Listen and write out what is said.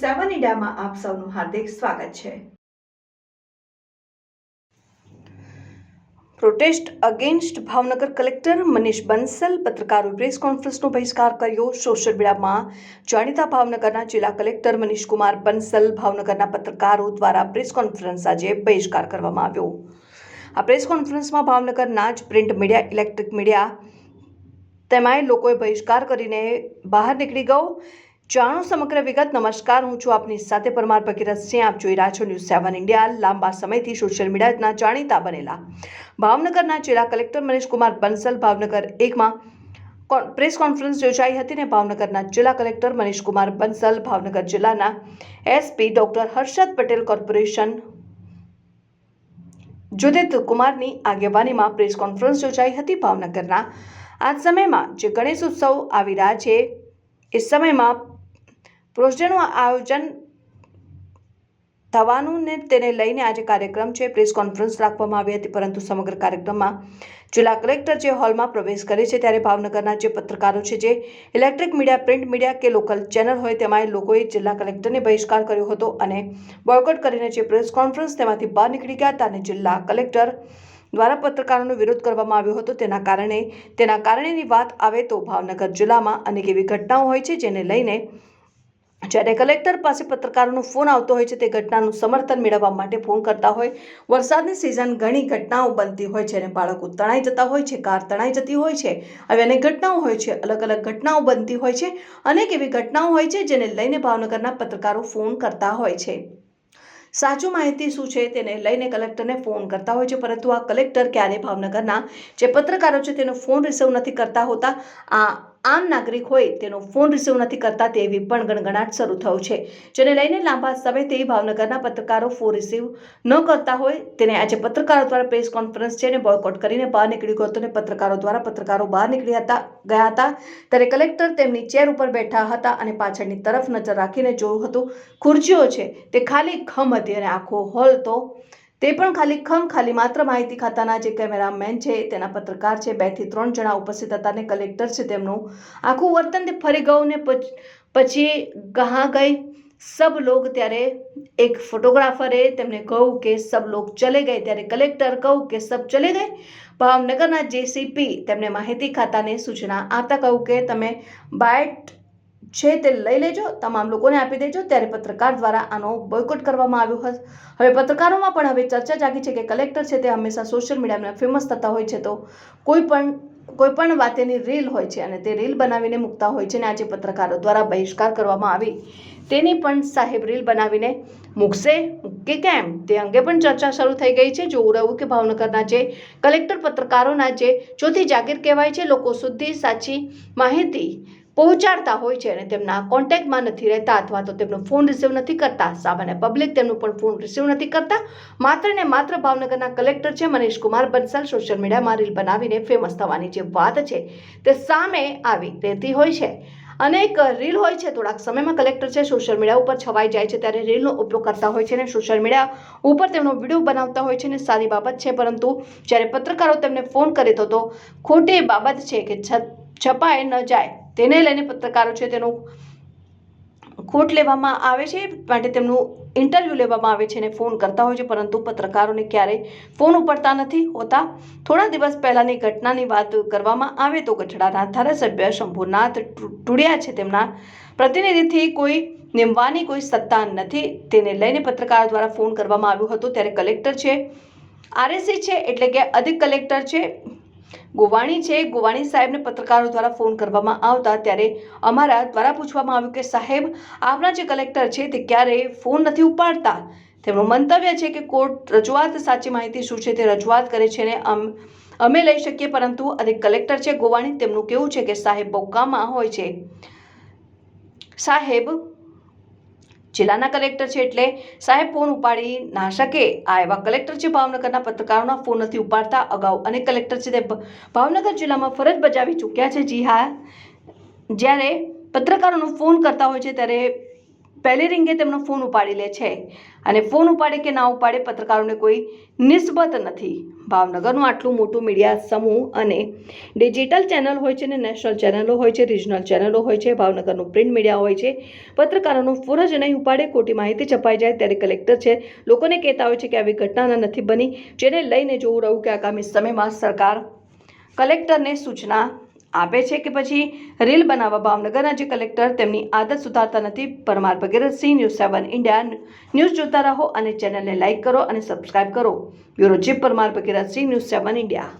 સેવન ઇન્ડિયામાં આપ સૌનું હાર્દિક સ્વાગત છે. Protest against Bhavnagar collector Manish Bansal પત્રકારો પ્રેસ કોન્ફરન્સનો બહિષ્કાર કર્યો. સોશિયલ મીડિયામાં જાણીતા ભાવનગરના જિલ્લા કલેક્ટર મનીષ કુમાર બંસલ ભાવનગરના પત્રકારો દ્વારા પ્રેસ કોન્ફરન્સ આજે બહિષ્કાર કરવામાં આવ્યો. આ પ્રેસ કોન્ફરન્સમાં ભાવનગરના જ પ્રિન્ટ મીડિયા, ઇલેક્ટ્રિક મીડિયા, તેમાંય લોકોએ બહિષ્કાર કરીને બહાર નીકળી ગયો. જાણો સમગ્ર વિગત. નમસ્કાર, હું છું આપની સાથે પરમાર ભગીરથસિંહ આપ જોઈ રહ્યા છો ન્યૂઝ સેવન ઇન્ડિયા. લાંબા સમયથી સોશિયલ મીડિયાના જાણીતા બનેલા. ભાવનગરના જિલ્લા કલેક્ટર મનીષ કુમાર બંસલ ભાવનગર એકમાં પ્રેસ કોન્ફરન્સ યોજાઈ હતી ને ભાવનગરના જિલ્લા કલેક્ટર મનીષ કુમાર બંસલ ભાવનગર જિલ્લાના SP doctor Harshad Patel corporation જુદિત કુમારની આગેવાનીમાં પ્રેસ કોન્ફરન્સ યોજાઈ હતી ભાવનગરના. આ સમયમાં જે ગણેશ ઉત્સવ આવી રહ્યા છે, એ સમયમાં પ્રોજેક્ટનું આયોજન થવાનું ને તેને લઈને આજે કાર્યક્રમ છે. પ્રેસ કોન્ફરન્સ રાખવામાં આવી હતી, પરંતુ સમગ્ર કાર્યક્રમમાં જિલ્લા કલેક્ટર જે હોલમાં પ્રવેશ કરે છે, ત્યારે ભાવનગરના જે પત્રકારો છે, જે ઇલેક્ટ્રિક મીડિયા, પ્રિન્ટ મીડિયા કે લોકલ ચેનલ હોય તેમાં લોકોએ જિલ્લા કલેક્ટરને બહિષ્કાર કર્યો હતો અને બોયકોટ કરીને જે પ્રેસ કોન્ફરન્સ તેમાંથી બહાર નીકળી ગયા હતા અને જિલ્લા કલેક્ટર દ્વારા પત્રકારોનો વિરોધ કરવામાં આવ્યો હતો. તેના કારણે, તેના કારણેની વાત આવે તો ભાવનગર જિલ્લામાં અનેક એવી ઘટનાઓ હોય છે, જેને લઈને જ્યારે કલેક્ટર પાસે પત્રકારોનો ફોન આવતો હોય છે, તે ઘટનાનું સમર્થન મેળવવા માટે ફોન કરતા હોય. વરસાદની સિઝન ઘણી ઘટનાઓ બનતી હોય છે અને બાળકો તણાઈ જતા હોય છે, કાર તણાઈ જતી હોય છે. આવી અનેક ઘટનાઓ હોય છે, અલગ અલગ ઘટનાઓ બનતી હોય છે. અનેક એવી ઘટનાઓ હોય છે, જેને લઈને ભાવનગરના પત્રકારો ફોન કરતા હોય છે. સાચું માહિતી શું છે, તેને લઈને કલેક્ટરને ફોન કરતા હોય છે, પરંતુ આ કલેક્ટર ક્યારે ભાવનગરના જે પત્રકારો છે, તેનો ફોન રિસીવ નથી કરતા હોતા. આ આમ નાગરિક હોય તેનો ફોન રિસીવ નથી કરતા તેવી પણ ગણગણાટ શરૂ થયું છે. જેને લઈને લાંબા સમયથી ભાવનગરના પત્રકારો ફોન રિસીવ ન કરતા હોય તેને આજે પત્રકારો દ્વારા પ્રેસ કોન્ફરન્સ છે ને બોયકોટ કરીને બહાર નીકળી ગયો હતો અને પત્રકારો દ્વારા પત્રકારો બહાર નીકળી હતા, ગયા હતા. ત્યારે કલેક્ટર તેમની ચેર ઉપર બેઠા હતા અને પાછળની તરફ નજર રાખીને જોયું હતું, ખુરશીઓ છે તે ખાલી ખમ હતી અને આખો હોલ તો તે પણ ખાલી ખમ, ખાલી માત્ર માહિતી ખાતાના જે કેમેરામેન છે, તેના પત્રકાર છે, બેથી ત્રણ જણા ઉપસ્થિત હતા અને કલેક્ટર છે તેમનું. આખું વર્તન તે ફરી ગયું ને પછી કહા ગઈ. સબ લોગ ત્યારે એક ફોટોગ્રાફરે તેમને કહું કે સબ લોગ ચલે ગઈ. ત્યારે કલેક્ટર કહું કે સબ ચલે ગઈ. ભાવનગરના જેસીપી તેમને માહિતી ખાતાને સૂચના આપતા કહું કે તમે બાયટ છે તે લઈ લેજો, તમામ લોકોને આપી દેજો, ત્યારે પત્રકાર દ્વારા આનો બોયકોટ કરવામાં આવ્યો હતો. હવે પત્રકારોમાં પણ હવે ચર્ચા જાગી છે કે કલેક્ટર છે તે હંમેશા સોશિયલ મીડિયામાં ફેમસ થતા હોય છે તો કોઈ પણ કોઈ પણ વાતેની રીલ હોય છે અને તે રીલ બનાવીને મૂકતા હોય છે અને આજે પત્રકારો દ્વારા બહિષ્કાર કરવામાં આવી. તેની પણ સાહેબ રીલ બનાવીને મૂકશે. કે કેમ? તે અંગે પણ ચર્ચા શરૂ થઈ ગઈ છે. જોવું રહ્યું કે ભાવનગરના જે કલેક્ટર પત્રકારોના જે ચોથી જાગીર કહેવાય છે, લોકો સુધી સાચી માહિતી પહોંચાડતા હોય છે અને તેમના કોન્ટેક્ટમાં નથી રહેતા અથવા તો તેમનો ફોન રિસીવ નથી કરતા. સામાન્ય પબ્લિક તેમનો પણ ફોન રિસીવ નથી કરતા. માત્ર ને માત્ર ભાવનગરના કલેક્ટર છે મનીષ કુમાર બંસલ સોશિયલ મીડિયામાં રીલ બનાવીને ફેમસ થવાની જે વાત છે તે સામે આવી રહેતી હોય છે. અનેક રીલ હોય છે, થોડાક સમયમાં કલેક્ટર છે સોશિયલ મીડિયા ઉપર છવાઈ જાય છે ત્યારે રીલનો ઉપયોગ કરતા હોય છે અને સોશિયલ મીડિયા ઉપર તેમનો વીડિયો બનાવતા હોય છે ને સારી બાબત છે પરંતુ જ્યારે પત્રકારો તેમને ફોન કરે તો ખોટી બાબત છે કે છપાય ન જાય. તેને લઈને પત્રકારો છે તેનું ખોટ લેવામાં આવે છે, માટે તેમનું ઇન્ટરવ્યૂ લેવામાં આવે છે અને ફોન કરતા હોય છે, પરંતુ પત્રકારોને ક્યારેય ફોન ઉપાડતા નથી હોતા. થોડા દિવસ પહેલાંની ઘટનાની વાત કરવામાં આવે તો ગઢડાના ધારાસભ્ય શંભુનાથ ટુડિયા છે તેમના પ્રતિનિધિથી કોઈ નિમવાની કોઈ સત્તા નથી. તેને લઈને પત્રકારો દ્વારા ફોન કરવામાં આવ્યો હતો. ત્યારે કલેક્ટર છે આરએસી છે, એટલે કે અધિક કલેક્ટર છે ગોવાણી છે, ગોવાણી સાહેબને પત્રકારો દ્વારા ફોન કરવામાં આવતા ત્યારે અમારા દ્વારા પૂછવામાં આવ્યું કે, સાહેબ આપણા જે કલેક્ટર છે તે ક્યારેય ફોન નથી ઉપાડતા? તેમનું મંતવ્ય છે કે કોર્ટ રજૂઆત સાચી માહિતી શું છે તે રજૂઆત કરે છે ને અમ લઈ શકીએ, પરંતુ અધિક કલેક્ટર છે ગોવાણી, તેમનું કેવું છે કે સાહેબ બહુ કામમાં હોય છે? સાહેબ જિલ્લાના કલેક્ટર છે એટલે સાહેબ ફોન ઉપાડી ના શકે. આ એવા કલેક્ટર છે ભાવનગરના પત્રકારોના ફોન નથી ઉપાડતા. અગાઉ અનેક કલેક્ટર છે તે ભાવનગર જિલ્લામાં ફરજ બજાવી ચૂક્યા છે. જી હા. જ્યારે પત્રકારોનો ફોન કરતા હોય છે ત્યારે પહેલી રિંગે તેમનો ફોન ઉપાડી લે છે. અને ફોન ઉપાડે કે ના ઉપાડે પત્રકારોને કોઈ નિસ્બત નથી. ભાવનગરનું આટલું મોટું મીડિયા સમૂહ અને ડિજિટલ ચેનલ હોય છે ને નેશનલ ચેનલો હોય છે, રિજનલ ચેનલો હોય છે, ભાવનગરનું પ્રિન્ટ મીડિયા હોય છે, પત્રકારોનો ફરજ નહીં ઉપાડે, ખોટી માહિતી છપાઈ જાય ત્યારે કલેક્ટર છે, લોકોને કહેતા હોય છે કે આવી ઘટના નથી બની. જેને લઈને જોવું રહ્યું કે આગામી સમયમાં સરકાર કલેક્ટરને સૂચના આપે છે કે પછી રીલ બનાવવા ભાવનગર રાજ્ય કલેક્ટર તેમની આદત સુધારતા નથી. Parmar Bhagirathsinh news seven India, news જોતા રહો અને ચેનલને લાઇક કરો અને સબસ્ક્રાઇબ કરો. Bureau chief Parmar Bhagirathsinh news seven India.